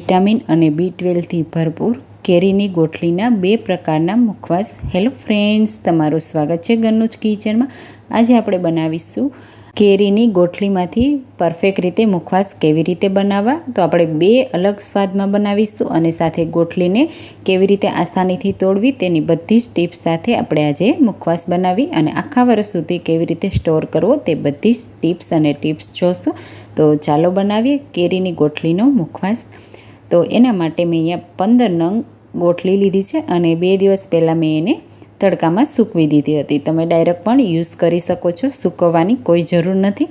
Vitamin અને બી ટ્વેલ્વથી ભરપૂર કેરીની ગોઠલીના બે પ્રકારના મુખવાસ. હેલો ફ્રેન્ડ્સ તમારું સ્વાગત છે ગન્નુજ કિચનમાં. આજે આપણે બનાવીશું કેરીની ગોઠલીમાંથી પરફેક્ટ રીતે મુખવાસ કેવી રીતે બનાવવા? તો આપણે બે અલગ સ્વાદમાં બનાવીશું અને સાથે ગોઠલીને કેવી રીતે આસાનીથી તોડવી તેની બધી જ ટિપ્સ સાથે આપણે આજે મુખવાસ બનાવી અને આખા વર્ષ સુધી કેવી રીતે સ્ટોર કરવો તે બધી જ ટિપ્સ અને ટિપ્સ જોશું. તો ચાલો બનાવીએ કેરીની ગોઠલીનો મુખવાસ. તો એના માટે મેં અહીંયા પંદર નંગ ગોઠલી લીધી છે અને બે દિવસ પહેલાં મેં એને તડકામાં સૂકવી દીધી હતી. તમે ડાયરેક્ટ પણ યુઝ કરી શકો છો, સૂકવવાની કોઈ જરૂર નથી.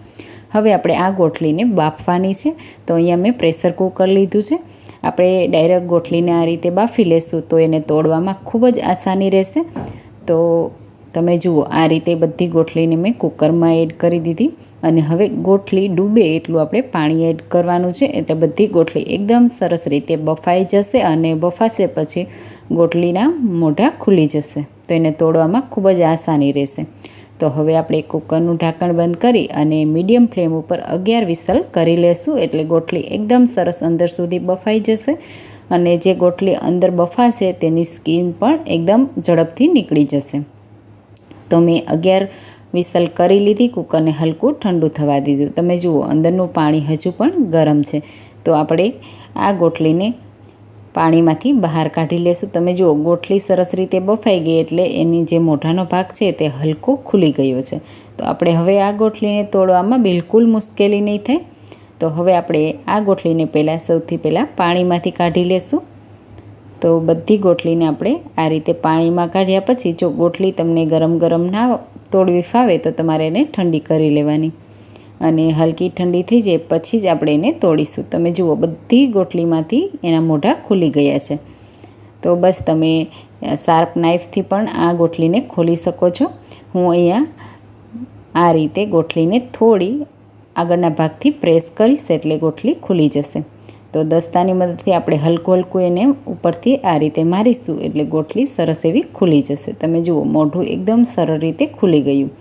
હવે આપણે આ ગોઠલીને બાફવાની છે. તો અહીંયા મેં પ્રેશર કુકર લીધું છે. આપણે ડાયરેક્ટ ગોઠલીને આ રીતે બાફી લેશું તો એને તોડવામાં ખૂબ જ આસાની રહેશે. તો તમે જુઓ, આ રીતે બધી ગોઠલીને મેં કુકરમાં એડ કરી દીધી અને હવે ગોઠલી ડૂબે એટલું આપણે પાણી એડ કરવાનું છે. એટલે બધી ગોઠલી એકદમ સરસ રીતે બફાઈ જશે અને બફાશે પછી ગોઠલીના મોઢા ખુલી જશે. તો એને તોડવામાં ખૂબ જ આસાની રહેશે. તો હવે આપણે કુકરનું ઢાંકણ બંધ કરી અને મીડિયમ ફ્લેમ ઉપર અગિયાર વિસલ કરી લેશું. એટલે ગોઠલી એકદમ સરસ અંદર સુધી બફાઈ જશે અને જે ગોઠલી અંદર બફાશે તેની સ્કીન પણ એકદમ ઝડપથી નીકળી જશે. તો મેં અગિયાર વિસલ કરી લીધી કુકરને હલકું ઠંડુ થવા દીધું. તમે જુઓ, અંદરનું પાણી હજુ પણ ગરમ છે. તો આપણે આ ગોઠલીને પાણીમાંથી બહાર કાઢી લેશું. તમે જુઓ ગોઠલી સરસ રીતે બફાઈ ગઈ એટલે એની જે મોઢાનો ભાગ છે તે હલકો ખુલી ગયો છે. તો આપણે હવે આ ગોઠલીને તોડવામાં બિલકુલ મુશ્કેલી નહીં થાય. તો હવે આપણે આ ગોઠલીને પહેલાં સૌથી પહેલાં પાણીમાંથી કાઢી લેશું. તો બધી ગોઠલીને આપણે આ રીતે પાણીમાં કાઢ્યા પછી જો ગોઠલી તમને ગરમ ગરમ ના તોડવી ફાવે તો તમારે એને ઠંડી કરી લેવાની. અને હલકી ઠંડી થઈ જાય પછી જ આપણે એને તોડીશું. તમે જુઓ બધી ગોઠલીમાંથી એના મોઢા ખુલી ગયા છે. તો બસ તમે શાર્પ નાઇફથી પણ આ ગોઠલીને ખોલી શકો છો. હું અહીંયા આ રીતે ગોઠલીને થોડી આગળના ભાગથી પ્રેસ કરીશ એટલે ગોઠલી ખુલી જશે. તો દસ્તાની મદદથી આપણે હલકું હલકું એને ઉપરથી આ રીતે મારીશું. એટલે ગોઠલી સરસ એવી ખુલી જશે. તમે જુઓ, મોઢું એકદમ સરળ રીતે ખુલી ગયું.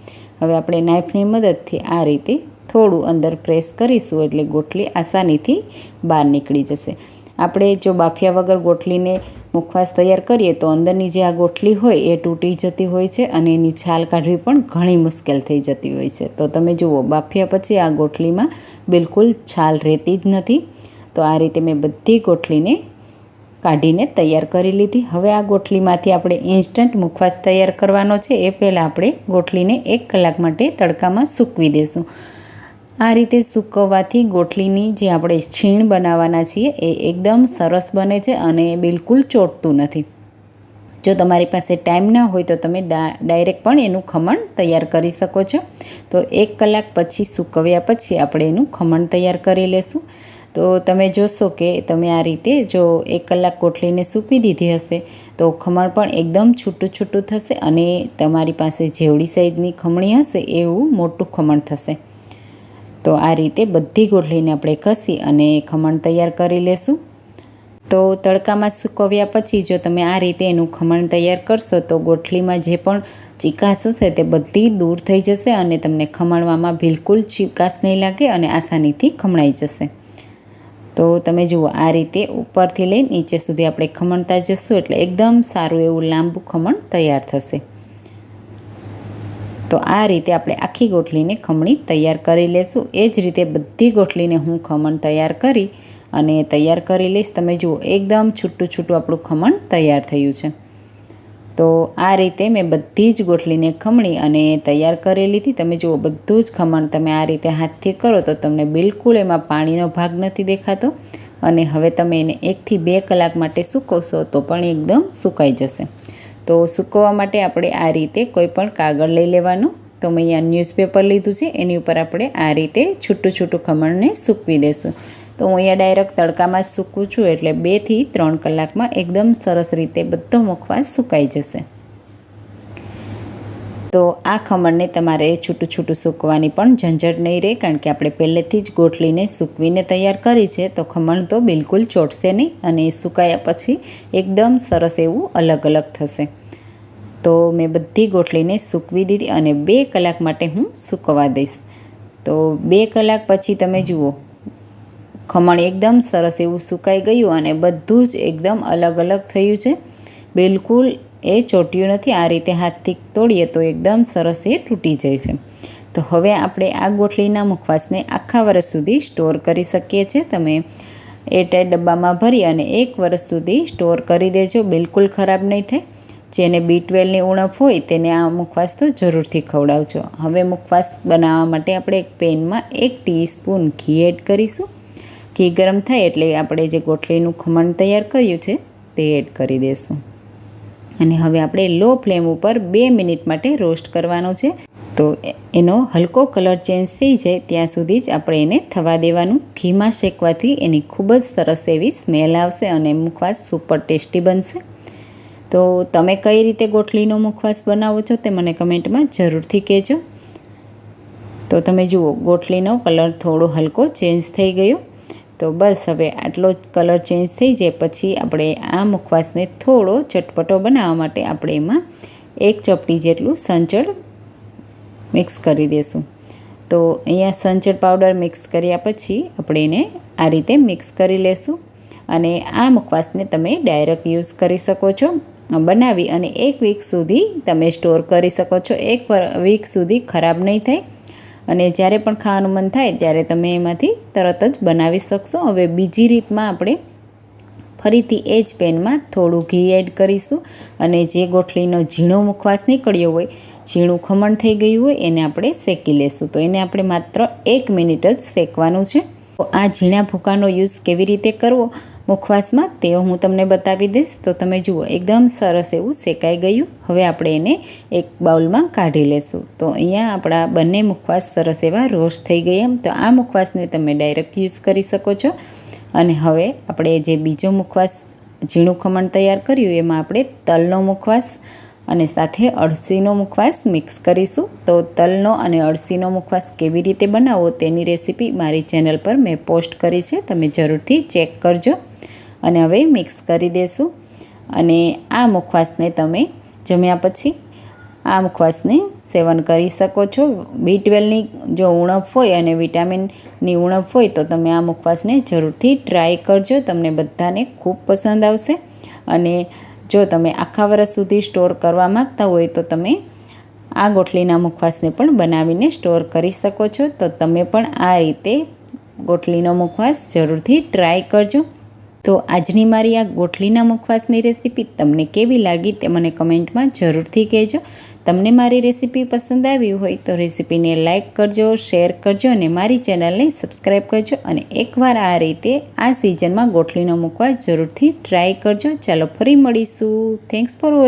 હવે આપણે નાઇફની મદદથી આ રીતે થોડું અંદર પ્રેસ કરીશું એટલે ગોઠલી આસાનીથી બહાર નીકળી જશે. આપણે જો બાફિયા વગર ગોઠલીને મુખવાસ તૈયાર કરીએ તો અંદરની જે આ ગોઠલી હોય એ તૂટી જતી હોય છે અને એની છાલ કાઢવી પણ ઘણી મુશ્કેલ થઈ જતી હોય છે. તો તમે જુઓ, બાફિયા પછી આ ગોઠલીમાં બિલકુલ છાલ રહેતી જ નથી. તો આ રીતે મેં બધી ગોઠલીને કાઢીને તૈયાર કરી લીધી. હવે આ ગોઠલીમાંથી આપણે ઇન્સ્ટન્ટ મુખવાસ તૈયાર કરવાનો છે. એ પહેલાં આપણે ગોઠલીને એક કલાક માટે તડકામાં સૂકવી દઈશું આ રીતે સૂકવવાથી ગોઠલીની જે આપણે છીણ બનાવવાના છીએ એ એકદમ સરસ બને છે અને બિલકુલ ચોટતું નથી. જો તમારી પાસે ટાઈમ ના હોય તો તમે ડાયરેક્ટ પણ એનું ખમણ તૈયાર કરી શકો છો. તો એક કલાક પછી સૂકવ્યા પછી આપણે એનું ખમણ તૈયાર કરી લેશું. તો તમે જોશો કે તમે આ રીતે જો એક કલાક કોટલીને સૂકવી દીધી હશે, તો ખમણ પણ એકદમ છૂટું છૂટું થશે અને તમારી પાસે જેવડી સાઈઝની ખમણી હશે એવું મોટું ખમણ થશે. તો આ રીતે બધી ગોઠલીને આપણે કસી અને ખમણ તૈયાર કરી લેશું. તો તડકામાં સૂકવ્યા પછી જો તમે આ રીતે એનું ખમણ તૈયાર કરશો, તો ગોઠલીમાં જે પણ ચિકાસ હશે તે બધી દૂર થઈ જશે અને તમને ખમણવામાં બિલકુલ ચિકાસ નહીં લાગે અને આસાનીથી ખમણાઈ જશે. તો તમે જુઓ, આ રીતે ઉપરથી લઈ નીચે સુધી આપણે ખમણતા જશું એટલે એકદમ સારું એવું લાંબુ ખમણ તૈયાર થશે. તો આ રીતે આપણે આખી ગોઠલીને ખમણી તૈયાર કરી લેશું. એ જ રીતે બધી ગોઠલીને હું ખમણ તૈયાર કરી અને તૈયાર કરી લઈશ. તમે જુઓ, એકદમ છૂટું છૂટું આપણું ખમણ તૈયાર થયું છે. તો આ રીતે મેં બધી જ ગોઠલીને ખમણી અને તૈયાર કરી લીધી. તમે જુઓ, બધું જ ખમણ તમે આ રીતે હાથથી કરો તો તમને બિલકુલ એમાં પાણીનો ભાગ નથી દેખાતો. અને હવે તમે એને એકથી બે કલાક માટે સૂકવશો તો પણ એકદમ સુકાઈ જશે. તો સૂકવવા માટે આપણે આ રીતે કોઈ પણ કાગળ લઈ લેવાનું. તો મેં અહીંયા ન્યૂઝપેપર લીધું છે. એની ઉપર આપણે આ રીતે છૂટું છૂટું ખમણને સૂકવી દઈશું તો હું અહીંયા ડાયરેક્ટ તડકામાં જ સૂકું છું, એટલે બેથી ત્રણ કલાકમાં એકદમ સરસ રીતે બધો મુખવાસ સુકાઈ જશે. તો આ ખમણને તમારે છૂટું છૂટું સૂકવાની પણ ઝંઝટ નહીં રહે, કારણ કે આપણે પહેલેથી જ ગોઠલીને સૂકવીને તૈયાર કરી છે, તો ખમણ તો બિલકુલ ચોટશે નહીં અને સુકાયા પછી એકદમ સરસ એવું અલગ અલગ થશે. તો મેં બધી ગોઠલીને સૂકવી દીધી અને બે કલાક માટે હું સૂકવવા દઈશ. તો બે કલાક પછી તમે જુઓ ખમણ એકદમ સરસ એવું સુકાઈ ગયું અને બધું જ એકદમ અલગ અલગ થયું છે. બિલકુલ એ ચોટ્યું નથી, આ રીતે હાથથી તોડીએ તો એકદમ સરસ એ તૂટી જાય છે. તો હવે આપણે આ ગોઠલીના મુખવાસને આખા વર્ષ સુધી સ્ટોર કરી શકીએ છીએ. તમે એરટાઈટ ડબ્બામાં ભરી અને એક વર્ષ સુધી સ્ટોર કરી દેજો, બિલકુલ ખરાબ નહીં થાય. જેને બી ટ્વેલ્વની ઉણપ હોય તેને આ મુખવાસ તો જરૂરથી ખવડાવજો. હવે મુખવાસ બનાવવા માટે આપણે એક પેનમાં એક ટીસ્પૂન ઘી એડ કરીશું. ઘી ગરમ થાય એટલે આપણે જે ગોઠલીનું ખમણ તૈયાર કર્યું છે, તે એડ કરી દઈશું અને હવે આપણે લો ફ્લેમ ઉપર બે મિનિટ માટે રોસ્ટ કરવાનો છે. તો એનો હલકો કલર ચેન્જ થઈ જાય ત્યાં સુધી જ આપણે એને થવા દેવાનું. ઘીમાં શેકવાથી એની ખૂબ જ સરસ એવી સ્મેલ આવશે અને મુખવાસ સુપર ટેસ્ટી બનશે. તો તમે કઈ રીતે ગોઠલીનો મુખવાસ બનાવો છો તે મને કમેન્ટમાં જરૂરથી કહેજો. તો તમે જુઓ ગોઠલીનો કલર થોડો હલકો ચેન્જ થઈ ગયો. તો બસ હવે આટલો કલર ચેન્જ થઈ જાય પછી આપણે આ મુખવાસને થોડો ચટપટો બનાવવા માટે આપણે એમાં એક ચપટી જેટલું સંચળ મિક્સ કરી દઈશું તો અહીંયા સંચળ પાવડર મિક્સ કર્યા પછી આપણે એને આ રીતે મિક્સ કરી લેશું અને આ મુખવાસને તમે ડાયરેક્ટ યુઝ કરી શકો છો. બનાવી અને એક વીક સુધી તમે સ્ટોર કરી શકો છો. એક વીક સુધી ખરાબ નહીં થાય. અને જ્યારે પણ ખાવાનું મન થાય ત્યારે તમે એમાંથી તરત જ બનાવી શકશો. હવે બીજી રીતમાં આપણે ફરીથી એ જ પેનમાં થોડું ઘી એડ કરીશું અને જે ગોઠલીનો ઝીણો મુખવાસ નીકળ્યો હોય, ઝીણું ખમણ થઈ ગયું હોય એને આપણે શેકી લેશું. તો એને આપણે માત્ર એક મિનિટ જ શેકવાનું છે. તો આ ઝીણા ભૂકાનો યુઝ કેવી રીતે કરવો? મુખવાસમાં તેઓ હું તમને બતાવી દઈશ. તો તમે જુઓ, એકદમ સરસ એવું શેકાઈ ગયું. હવે આપણે એને એક બાઉલમાં કાઢી લેશું. તો અહીંયા આપણા બંને મુખવાસ સરસ એવા રોસ્ટ થઈ ગયા તો આ મુખવાસને તમે ડાયરેક્ટ યુઝ કરી શકો છો. અને હવે આપણે જે બીજો મુખવાસ ઝીણું ખમણ તૈયાર કર્યું, એમાં આપણે તલનો મુખવાસ અને સાથે અળસીનો મુખવાસ મિક્સ કરીશું. તો તલનો અને અળસીનો મુખવાસ કેવી રીતે બનાવવો તેની રેસીપી મારી ચેનલ પર મેં પોસ્ટ કરી છે. તમે જરૂરથી ચેક કરજો. અને હવે મિક્સ કરી દેશું. અને આ મુખવાસને તમે જમ્યા પછી આ મુખવાસને સેવન કરી શકો છો. બી ટ્વેલ્વની જો ઉણપ હોય અને વિટામિનની ઉણપ હોય તો તમે આ મુખવાસને જરૂરથી ટ્રાય કરજો. તમને બધાને ખૂબ પસંદ આવશે. અને જો તમે આખા વર્ષ સુધી સ્ટોર કરવા માગતા હોય તો તમે આ ગોઠલીના મુખવાસને પણ બનાવીને સ્ટોર કરી શકો છો. તો તમે પણ આ રીતે ગોઠલીનો મુખવાસ જરૂરથી ટ્રાય કરજો. તો આજની મારી આ ગોઠલીના મુખવાસની રેસીપી તમને કેવી લાગી તે મને કમેન્ટમાં જરૂરથી કહેજો. તમને મારી રેસીપી પસંદ આવી હોય તો રેસીપીને લાઇક કરજો, શેર કરજો અને મારી ચેનલને સબસ્ક્રાઈબ કરજો અને એકવાર આ રીતે આ સિઝનમાં ગોઠલીનો મૂકવા જરૂરથી ટ્રાય કરજો. ચાલો ફરી મળીશું. Thanks for watching